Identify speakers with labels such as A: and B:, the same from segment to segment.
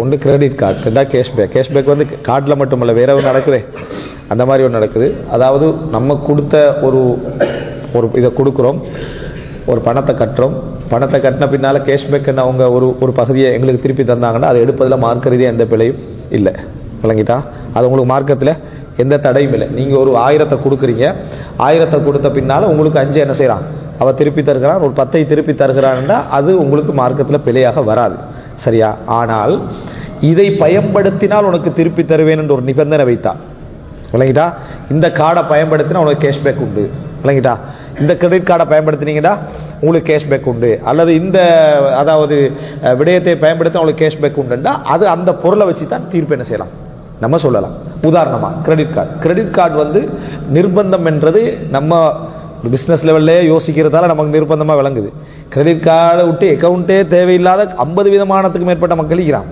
A: ஒன்று credit card ரெண்டா cashback cashback வந்து கார்டில் மட்டுமல்ல வேற ஒன்று நடக்குது. அந்த மாதிரி ஒன்று நடக்குது. அதாவது நம்ம கொடுத்த ஒரு ஒரு இதை கொடுக்குறோம் ஒரு பணத்தை கட்டுறோம். பணத்தை கட்டின பின்னால் கேஷ்பேக்குன்னு அவங்க ஒரு ஒரு பகுதியை எங்களுக்கு திருப்பி தந்தாங்கன்னா அதை எடுப்பதில் மார்க்க ரீதியாக எந்த பிழையும் இல்லை. விளங்கிட்டா? அது உங்களுக்கு மார்க்கத்தில் எந்த தடையும் இல்லை. நீங்கள் ஒரு ஆயிரத்தை கொடுக்குறீங்க. ஆயிரத்தை கொடுத்த பின்னால் உங்களுக்கு அஞ்சு என்ன செய்கிறான் அவள் திருப்பி தருகிறான் ஒரு பத்தை திருப்பி தருகிறான்னா அது உங்களுக்கு மார்க்கத்தில் பிழையாக வராது. சரியா? ஆனால் இதை பயன்படுத்தினால் உனக்கு திருப்பி தருவேன் என்று ஒரு நிபந்தனை வைத்தா. விளங்கிட்டா? இந்த கார்டை பயன்படுத்தினா உனக்கு கேஷ்பேக் உண்டு. விளங்கிட்டா? இந்த கிரெடிட் கார்டை பயன்படுத்தினீங்கன்னா உங்களுக்கு கேஷ்பேக் உண்டு. அல்லது இந்த அதாவது விடயத்தை பயன்படுத்தினா உங்களுக்கு கேஷ்பேக் உண்டுண்டா? அது அந்த பொருளை வச்சு தான் தீர்ப்பு என்ன செய்யலாம்? நம்ம சொல்லலாம். உதாரணமாக கிரெடிட் கார்டு கிரெடிட் கார்டு வந்து நிர்பந்தம் என்றது நம்ம பிஸ்னஸ் லெவல்லே யோசிக்கிறதால நமக்கு நிர்பந்தமாக விளங்குது. கிரெடிட் கார்டை விட்டு அக்கௌண்ட்டே தேவையில்லாத ஐம்பது விதமானத்துக்கு மேற்பட்ட மக்கள் இருக்கிறான்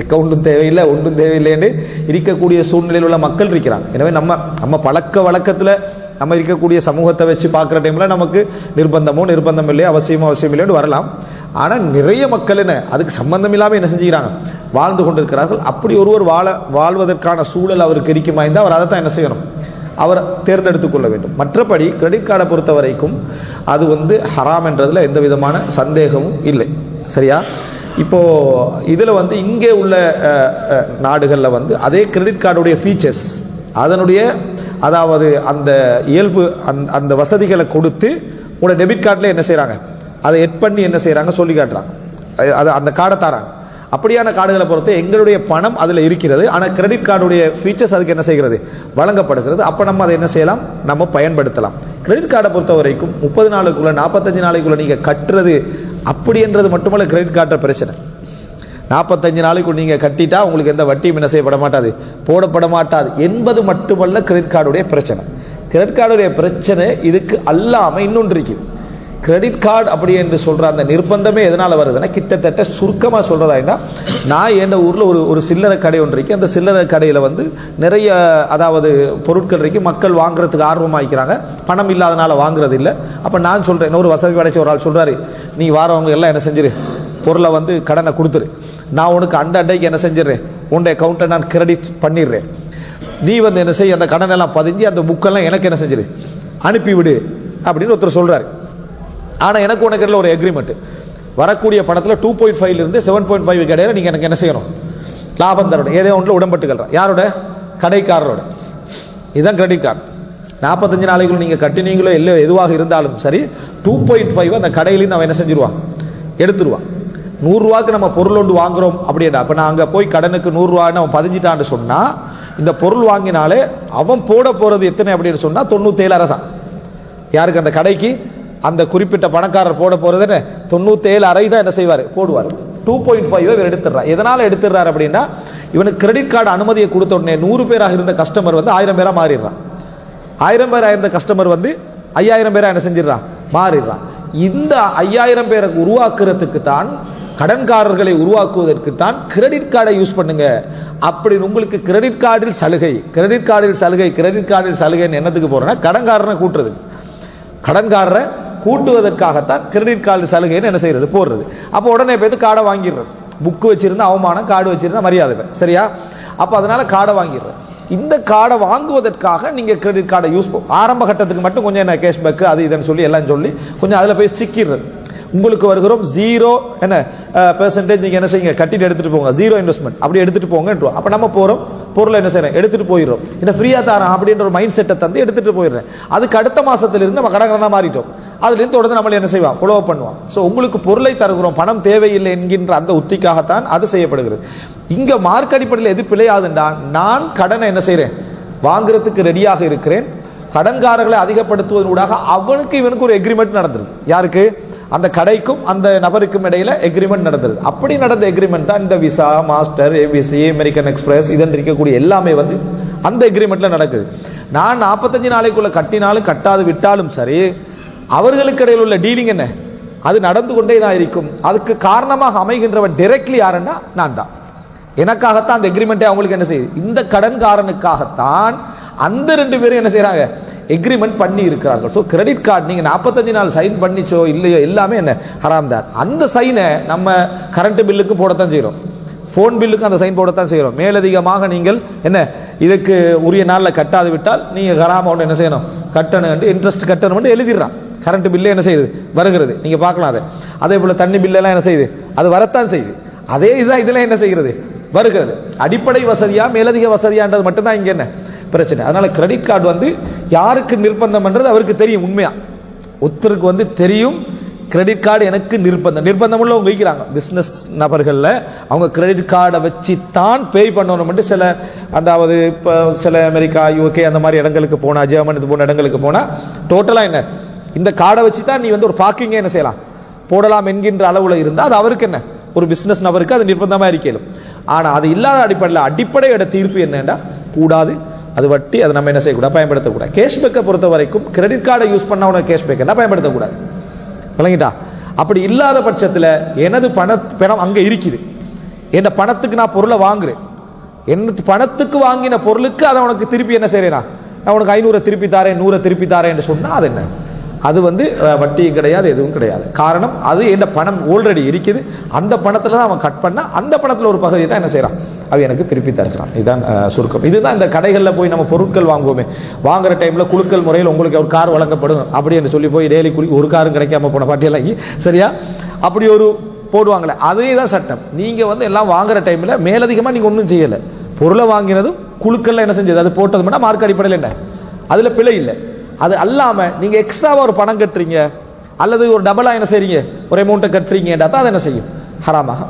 A: அக்கௌண்ட்டும் தேவையில்லை ஒன்றும் தேவையில்லைன்னு இருக்கக்கூடிய சூழ்நிலையில் உள்ள மக்கள் இருக்கிறாங்க. எனவே நம்ம நம்ம பழக்க வழக்கத்தில் நம்ம இருக்கக்கூடிய சமூகத்தை வச்சு பார்க்குற டைமில் நமக்கு நிர்பந்தமோ நிர்பந்தம் இல்லையோ அவசியமோ அவசியம் இல்லையோன்னு வரலாம். ஆனால் நிறைய மக்கள் என்ன அதுக்கு சம்பந்தம் இல்லாமல் என்ன செஞ்சுக்கிறாங்க? வாழ்ந்து கொண்டிருக்கிறார்கள். அப்படி ஒருவர் வாழ வாழ்வதற்கான சூழல் அவருக்கு இருக்குமா இருந்தால் அவர் அதை தான் என்ன செய்யணும்? அவர் தேர்ந்தெடுத்துக் கொள்ள வேண்டும். மற்றபடி கிரெடிட் கார்டை பொறுத்த வரைக்கும் அது வந்து ஹராம் என்றதில் எந்த விதமான சந்தேகமும் இல்லை. சரியா? இப்போ இதில் வந்து இங்கே உள்ள நாடுகளில் வந்து அதே கிரெடிட் கார்டுடைய ஃபீச்சர்ஸ் அதனுடைய அதாவது அந்த இயல்பு அந்த அந்த வசதிகளை கொடுத்து உங்களோட டெபிட் கார்டில் என்ன செய்கிறாங்க அதை எட் பண்ணி என்ன செய்கிறாங்க சொல்லி காட்டுறாங்க. அது அந்த கார்டை தராங்க. அப்படியான கார்டுகளை பொறுத்து எங்களுடைய பணம் அதில் இருக்கிறது. ஆனால் கிரெடிட் கார்டுடைய ஃபீச்சர்ஸ் அதுக்கு என்ன செய்கிறது? வழங்கப்படுகிறது. அப்போ நம்ம அதை என்ன செய்யலாம்? நம்ம பயன்படுத்தலாம். கிரெடிட் கார்டை பொறுத்த வரைக்கும் முப்பது நாளுக்குள்ளே நாற்பத்தஞ்சு நாளைக்குள்ளே நீங்கள் கட்டுறது அப்படின்றது மட்டுமல்ல கிரெடிட் கார்டை பிரச்சனை. நாற்பத்தஞ்சு நாளைக்குள் நீங்கள் கட்டிட்டா உங்களுக்கு எந்த வட்டியும் என்ன செய்யப்பட மாட்டாது போடப்பட மாட்டாது என்பது மட்டுமல்ல கிரெடிட் கார்டுடைய பிரச்சனை. கிரெடிட் கார்டுடைய பிரச்சனை இதுக்கு அல்லாமல் இன்னொன்று இருக்குது. கிரெடிட் கார்டு அப்படி என்று சொல்ற அந்த நிர்பந்தமே எதனால வருதுன்னா கிட்டத்தட்ட சுருக்கமா சொல்றதா இருந்தா நான் என் ஊர்ல ஒரு ஒரு சில்லறை கடை ஒன்று இருக்கு. அந்த சில்லறை கடையில வந்து நிறைய அதாவது பொருட்கள் இருக்கு. மக்கள் வாங்குறதுக்கு ஆர்வமாக்கிறாங்க பணம் இல்லாதனால வாங்குறது இல்லை அப்ப நான் சொல்றேன் ஒரு வசதி கிடைச்சி ஒரு ஆள் சொல்றாரு நீ வாரவங்க எல்லாம் என்ன செஞ்சிரு? பொருளை வந்து கடனை கொடுத்துரு. நான் உனக்கு அண்ட அண்டைக்கு என்ன செஞ்சிடுறேன்? உன்னுடைய அக்கௌண்ட்டை நான் கிரெடிட் பண்ணிடுறேன். நீ வந்து என்ன செய்ய அந்த கடனெல்லாம் பதிஞ்சு அந்த புக்கெல்லாம் எனக்கு என்ன செஞ்சிரு? அனுப்பி விடு அப்படின்னு ஒருத்தர் சொல்றாரு. ஆனால் எனக்கு உனக்கு இடையில ஒரு எக்ரிமெண்ட் வரக்கூடிய பணத்தில் டூ பாயிண்ட் ஃபைவ்ல இருந்து செவன் பாயிண்ட் ஃபைவ் இடையில நீங்கள் எனக்கு என்ன செய்யணும்? லாபம் தரணும். ஏதோ ஒன்றில் உடம்பட்டுகள் யாரோட? கடைக்காரரோட. இதுதான் கிரெடிட் கார்டு நாற்பத்தஞ்சு நாளைக்குள் நீங்கள் கட்டினீங்களோ இல்லை எதுவாக இருந்தாலும் சரி டூ பாயிண்ட் ஃபைவ் அந்த கடையிலேருந்து அவன் என்ன செஞ்சிருவான் எடுத்துருவான் நூறுரூவாக்கு நம்ம பொருள் ஒன்று வாங்குறோம் அப்படின்னா அப்போ நான் அங்கே போய் கடனுக்கு நூறுரூவான்னு அவன் பதிஞ்சிட்டான்னு சொன்னால் இந்த பொருள் வாங்கினாலே அவன் போட போகிறது எத்தனை அப்படின்னு சொன்னால் தொண்ணூத்தேழு தான். யாருக்கு? அந்த கடைக்கு அந்த குறிப்பிட்ட பணக்காரர் போட போறது என்ன தொண்ணூத்தேழு அறை தான் என்ன செய்வார்? போடுவார். டூ பாயிண்ட் ஃபைவ் இவர் எடுத்துடுறார். எதனால் எடுத்துடுறாரு அப்படின்னா இவனுக்கு கிரெடிட் கார்டு அனுமதியை கொடுத்த உடனே நூறு பேராக இருந்த கஸ்டமர் வந்து ஆயிரம் பேராக மாறிடுறான். ஆயிரம் பேராக இருந்த கஸ்டமர் வந்து ஐயாயிரம் பேராக என்ன செஞ்சிடறான்? மாறிடுறான். இந்த ஐயாயிரம் பேரை உருவாக்குறதுக்கு தான் கடன்காரர்களை உருவாக்குவதற்கு தான் கிரெடிட் கார்டை யூஸ் பண்ணுங்க. அப்படி உங்களுக்கு கிரெடிட் கார்டில் சலுகை கிரெடிட் கார்டில் சலுகை கிரெடிட் கார்டில் சலுகைன்னு என்னத்துக்கு போறேன்னா கடன்காரனை கூட்டுறதுக்கு. கடன்காரரை கூட்டுவதற்காகத்தான் கிரெடிட் கார்டு சலுகைன்னு என்ன செய்யறது? போடுறது. அப்போ உடனே போய் கார்டை வாங்கிடுறது. புக்கு வச்சிருந்தா அவமானம் கார்டு வச்சிருந்தா மரியாதை சரியா? அப்போ அதனால கார்டை வாங்கிடுறது. இந்த கார்டை வாங்குவதற்காக நீங்க கிரெடிட் கார்டை யூஸ் ஆரம்ப கட்டத்துக்கு மட்டும் கொஞ்சம் என்ன கேஷ்பேக் அது இதுன்னு சொல்லி எல்லாம் சொல்லி கொஞ்சம் அதில் போய் சிக்கிடுறது. உங்களுக்கு வருகிறோம் ஜீரோ என்ன பெர்சன்டேஜ் நீங்க என்ன செய்யுங்க? கட்டிட்டு எடுத்துட்டு போங்க. ஜீரோ இன்வெஸ்ட்மெண்ட் அப்படி எடுத்துட்டு போங்கன்றோம் அப்ப நம்ம போறோம். பொருளை என்ன செய்யறேன் எடுத்துட்டு போயிடுறோம். என்ன ஃப்ரீயா தரேன் அப்படின்ற ஒரு மைண்ட் செட்டை தந்து எடுத்துட்டு போயிடுறேன். அதுக்கு அடுத்த மாசத்துல இருந்து நம்ம கடகடனா மாறிட்டோம். அதுலேருந்து தொடர்ந்து நம்மளை என்ன செய்வான் ஃபாலோ பண்ணுவான் ஸோ உங்களுக்கு பொருளை தருகிறோம் பணம் தேவையில்லை என்கின்ற அந்த உத்திக்காகத்தான் அது செய்யப்படுகிறது. இங்கே மார்க் அடிப்படையில் எது பிழையாதுண்டா? நான் கடனை என்ன செய்கிறேன் வாங்குறதுக்கு ரெடியாக இருக்கிறேன். கடன்காரர்களை அதிகப்படுத்துவதனூடாக அவனுக்கு இவனுக்கு ஒரு எக்ரிமெண்ட் நடந்துருது யாருக்கு? அந்த கடைக்கும் அந்த நபருக்கும் இடையில எக்ரிமெண்ட் நடந்தது அப்படி நடந்த எக்ரிமெண்ட் தான் இந்த visa master ABC American Express இதன் இருக்கக்கூடிய எல்லாமே வந்து அந்த எக்ரிமெண்ட்ல நடக்குது. நான் நாற்பத்தஞ்சு நாளைக்குள்ள கட்டினாலும் கட்டாது விட்டாலும் சரி அவர்களுக்கு இடையில் உள்ள டீலிங் என்ன? அது நடந்து கொண்டே தான் இருக்கும். அதுக்கு காரணமாக அமைகின்றவன் டைரக்ட்லி யாருன்னா நான் தான். எனக்காகத்தான் அந்த எக்ரிமெண்ட்டை அவங்களுக்கு என்ன செய்யுது? இந்த கடன்காரனுக்காகத்தான் அந்த ரெண்டு பேரும் என்ன செய்கிறாங்க எக்ரிமெண்ட் பண்ணி இருக்கிறார்கள். ஸோ கிரெடிட் கார்டு நீங்கள் நாற்பத்தஞ்சு நாள் சைன் பண்ணிச்சோ இல்லையோ எல்லாமே என்ன? ஹராம் தான். அந்த சைனை நம்ம கரண்ட் பில்லுக்கு போடத்தான் செய்கிறோம் ஃபோன் பில்லுக்கு அந்த சைன் போடத்தான் செய்கிறோம் மேலதிகமாக நீங்கள் என்ன? இதுக்கு உரிய நாளில் கட்டாது விட்டால் நீங்கள் கராம என்ன செய்யணும்? கட்டணும் இன்ட்ரெஸ்ட் கட்டணும்னு எழுதிடுறான். கரண்ட் பில்லு என்ன செய்யுது? வருகிறது. நீங்க பார்க்கலாம் அதை. அதே போல தண்ணி பில்லெல்லாம் என்ன செய்யுது? அது வரத்தான் செய்யுது. அதே இதுதான் இதெல்லாம் என்ன செய்கிறது? வருகிறது. அடிப்படை வசதியா மேலதிக வசதியான்றது மட்டும்தான் இங்க என்ன? பிரச்சனை. அதனால கிரெடிட் கார்டு வந்து யாருக்கு நிர்பந்தம் பண்றது அவருக்கு தெரியும் உண்மையா? ஒருத்தருக்கு வந்து தெரியும் கிரெடிட் கார்டு எனக்கு நிர்பந்தம். நிர்பந்தம் உள்ளவங்க வைக்கிறாங்க. பிஸ்னஸ் நபர்களில் அவங்க கிரெடிட் கார்டை வச்சு தான் பே பண்ணணும் சில அதாவது இப்போ சில அமெரிக்கா யூகே அந்த மாதிரி இடங்களுக்கு போனால் ஜெர்மனி இது இடங்களுக்கு போனால் டோட்டலாக என்ன? இந்த கார்டை வச்சு தான் நீ வந்து ஒரு பார்க்கிங்கே என்ன செய்யலாம்? போடலாம் என்கின்ற அளவில் இருந்தால் அது அவருக்கு என்ன? ஒரு பிஸ்னஸ் நபருக்கு அது நிர்பந்தமாக இருக்கலும் ஆனால் அது இல்லாத அடிப்படையில் அடிப்படையோட தீர்ப்பு என்னென்னா கூடாது அது வட்டி அதை நம்ம என்ன செய்யக்கூடாது? பயன்படுத்தக்கூடாது. கேஷ்பேக்கை பொறுத்த வரைக்கும் கிரெடிட் கார்டை யூஸ் பண்ண உனக்கு கேஷ்பேக் என்ன? பயன்படுத்தக்கூடாது. விளங்கிட்டா? அப்படி இல்லாத பட்சத்தில் எனது பண பணம் அங்கே இருக்குது. என் பணத்துக்கு நான் பொருளை வாங்குறேன். என் பணத்துக்கு வாங்கின பொருளுக்கு அதை உனக்கு திருப்பி என்ன செய்யறேனா நான் உனக்கு ஐநூறை திருப்பி தாரேன் நூறை திருப்பி தாரேன் சொன்னால் அது என்ன? அது வந்து வட்டியும் கிடையாது எதுவும் கிடையாது. காரணம் அது என் பணம் ஆல்ரெடி இருக்குது. அந்த பணத்தில் தான் அவன் கட் பண்ணால் அந்த பணத்தில் ஒரு பகுதி தான் என்ன செய்கிறான் அவன் எனக்கு திருப்பி தருகிறான். இதுதான் சுருக்கம். இதுதான் இந்த கடைகளில் போய் நம்ம பொருட்கள் வாங்குவோமே. வாங்குற டைமில் குழுக்கள் முறையில் உங்களுக்கு ஒரு கார் வழங்கப்படும். அப்படி என்று சொல்லி போய் டெய்லி குளி ஒரு காரும் கிடைக்காம போன பாட்டியெல்லாம் சரியா? அப்படி ஒரு போடுவாங்களே அதே தான் சட்டம். நீங்கள் வந்து எல்லாம் வாங்குற டைமில் மேலதிகமாக நீங்கள் ஒன்றும் செய்யலை. பொருளை வாங்கினதும் குழுக்கள்ல என்ன செஞ்சது? அது போட்டது மட்டும் மார்க் அடிப்படையில் என்ன? அதில் பிழை இல்லை. அது அல்லாம நீங்க எக்ஸ்ட்ராவா ஒரு பணம் கட்டுறீங்க அல்லது ஒரு டபுளா என்ன செய்றீங்க? ஒரு அமௌண்ட்டை கட்டுறீங்கன்றா தான் அது என்ன செய்யும்? ஹராமாக